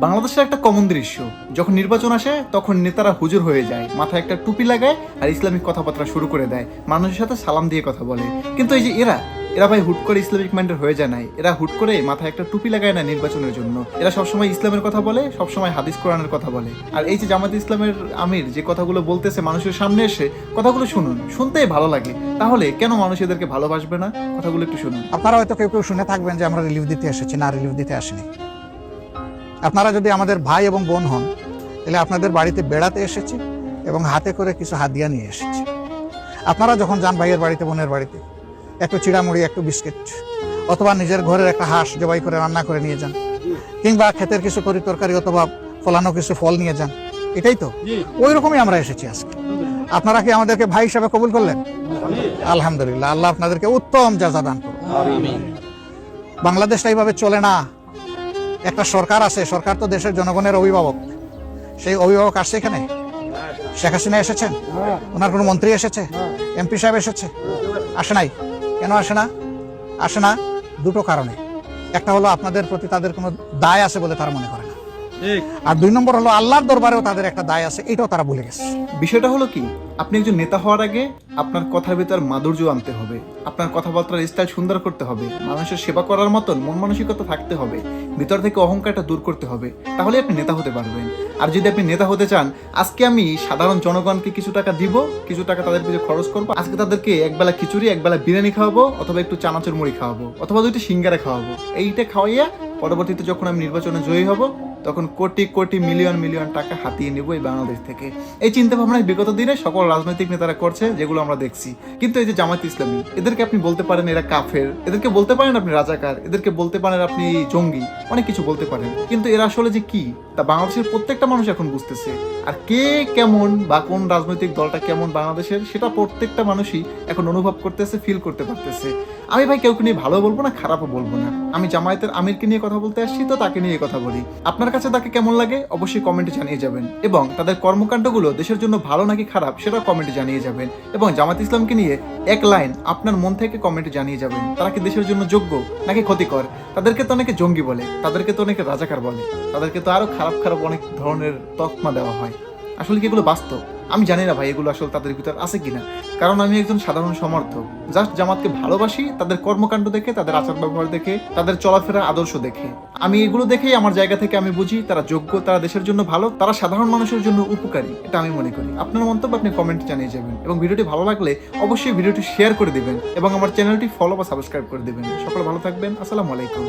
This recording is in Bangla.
বাংলাদেশের একটা কমন দৃশ্য। যখন নির্বাচন আসে, তখন নেতারা হুজুর হয়ে যায়, মাথায় একটা টুপি লাগায় আর ইসলামিক কথাবার্তা শুরু করে দেয়। মানুষের সাথে সালাম দিয়ে কথা বলে। কিন্তু এই যে এরা এরা ভাই হুট করে ইসলামিক মাইন্ডের হয়ে যায় নাই। এরা হুট করে মাথায় একটা টুপি লাগায় না নির্বাচনের জন্য। এরা সবসময় ইসলামের কথা বলে, সবসময় হাদিস কোরআনের কথা বলে। আর এই যে জামাত ইসলামের আমির যে কথাগুলো বলতেছে, মানুষের সামনে এসে কথাগুলো শুনুন। শুনতেই ভালো লাগে। তাহলে কেন মানুষ এদেরকে ভালোবাসবে না? কথাগুলো একটু শুনুন। আপনারা হয়তো কেউ কেউ শুনে থাকবেন যে আমরা রিলিফ দিতে এসেছি, না রিলিফ দিতে আসিনি। আপনারা যদি আমাদের ভাই এবং বোন হন তাহলে আপনাদের বাড়িতে বেড়াতে এসেছি এবং হাতে করে কিছু হাদিয়া নিয়ে এসেছি। আপনারা যখন যান ভাইয়ের বাড়িতে বোনের বাড়িতে একটু চিড়ামুড়ি একটু বিস্কিট অথবা নিজের ঘরের একটা হাঁস জবাই করে রান্না করে নিয়ে যান কিংবা ক্ষেতের কিছু তরি তরকারি অথবা ফলানো কিছু ফল নিয়ে যান এটাই তো। ওই রকমই আমরা এসেছি আজকে। আপনারা কি আমাদেরকে ভাই হিসাবে কবুল করলেন? আলহামদুলিল্লাহ আল্লাহ আপনাদেরকে উত্তম যাজা দান করুন। বাংলাদেশটা এইভাবে চলে না। একটা সরকার আছে, সরকার তো দেশের জনগণের অভিভাবক। সেই অভিভাবক আসছে এখানে? শেখ হাসিনা এসেছেন? ওনার কোনো মন্ত্রী এসেছে? এমপি সাহেব এসেছে? আসে নাই? কেন আসে না? আসে না? দুটো কারণে। একটা হলো আপনাদের প্রতি তাদের কোনো দায় আছে বলে তারা মনে করে। আর দুই নম্বর হলো আল্লাহর দরবারেও তাদের একটা দায় আছে এটাও তারা ভুলে গেছে। বিষয়টা হলো কি? আপনি একজন নেতা হওয়ার আগে আপনার কথার ভিতর মাধুর্য আনতে হবে। আপনার কথাবার্তার স্টাইল সুন্দর করতে হবে। মানুষের সেবা করার মতন মন মানসিকতা থাকতে হবে। ভিতর থেকে অহংকারটা দূর করতে হবে। তাহলে আপনি নেতা হতে পারবেন। আর যদি আপনি নেতা হতে চান আজকে আমি সাধারণ জনগণকে কিছু টাকা দিব কিছু টাকা তাদের পিছনে খরচ করব। আজকে তাদেরকে একবেলা খিচুড়ি একবেলা বিরিয়ানি খাওয়াবো অথবা একটু চানাচুর মুড়ি খাওয়াবো অথবা দুইটা সিঙ্গারা খাওয়াবো। এইটা খাওয়াইয়া পরবর্তীতে যখন আমি নির্বাচনে জয়ী হব তখন কোটি কোটি মিলিয়ন মিলিয়ন টাকা হাতিয়ে নেব এই বাংলাদেশ থেকে। এই চিন্তা ভাবনায় বিগত দিনে সকল রাজনৈতিক নেতারা করছে, যেগুলো আমরা দেখছি। কিন্তু এই যে জামাত ইসলামী, এদেরকে আপনি বলতে পারেন এরা কাফের, এদেরকে বলতে পারেন আপনি রাজাকার, এদেরকে বলতে পারেন আপনি জঙ্গি, অনেক কিছু বলতে পারেন। কিন্তু এরা আসলে যে কি? তা বাংলাদেশের প্রত্যেকটা মানুষ এখন বুঝতেছে। আর কে কেমন বা কোন রাজনৈতিক দলটা কেমন বাংলাদেশের, সেটা প্রত্যেকটা মানুষই এখন অনুভব করতেছে ফিল করতে পারতেছে। আমি ভাই কেউকে নিয়ে ভালো বলব না, খারাপও বলব না। আমি জামায়াতের আমিরকে নিয়ে কথা বলতে আসছি, তো তাকে নিয়ে কথা বলি। আপনার কাছে তাকে কেমন লাগে অবশ্যই কমেন্টে জানিয়ে যাবেন। এবং তাদের কর্মকাণ্ডগুলো দেশের জন্য ভালো নাকি খারাপ সেটা কমেন্টে জানিয়ে যাবেন। এবং জামাত ইসলামকে নিয়ে এক লাইন আপনার মন থেকে কমেন্টে জানিয়ে যাবেন। তারা কি দেশের জন্য যোগ্য নাকি ক্ষতিকর? তাদেরকে তো অনেকে জঙ্গি বলে, তাদেরকে তো অনেকে রাজাকার বলে, তাদেরকে তো আরও খারাপ খারাপ অনেক ধরনের তকমা দেওয়া হয়। আসলে কি এগুলো বাস্তব? আমি জানি না ভাই এগুলো আসলে তাদের ভিতর আছে কিনা। কারণ আমি একজন সাধারণ সমর্থক। জাস্ট জামাতকে ভালোবাসি, তাদের কর্মকাণ্ড দেখে, তাদের আচার ব্যবহার দেখে, তাদের চলাফেরা আদর্শ দেখে। আমি এগুলো দেখেই আমার জায়গা থেকে আমি বুঝি তারা যোগ্য, তারা দেশের জন্য ভালো, তারা সাধারণ মানুষের জন্য উপকারী, এটা আমি মনে করি। আপনার মন্তব্য আপনি কমেন্ট জানিয়ে যাবেন। এবং ভিডিওটি ভালো লাগলে অবশ্যই ভিডিওটি শেয়ার করে দিবেন এবং আমার চ্যানেলটি ফলো বা সাবস্ক্রাইব করে দিবেন। সকলে ভালো থাকবেন, আসসালামু আলাইকুম।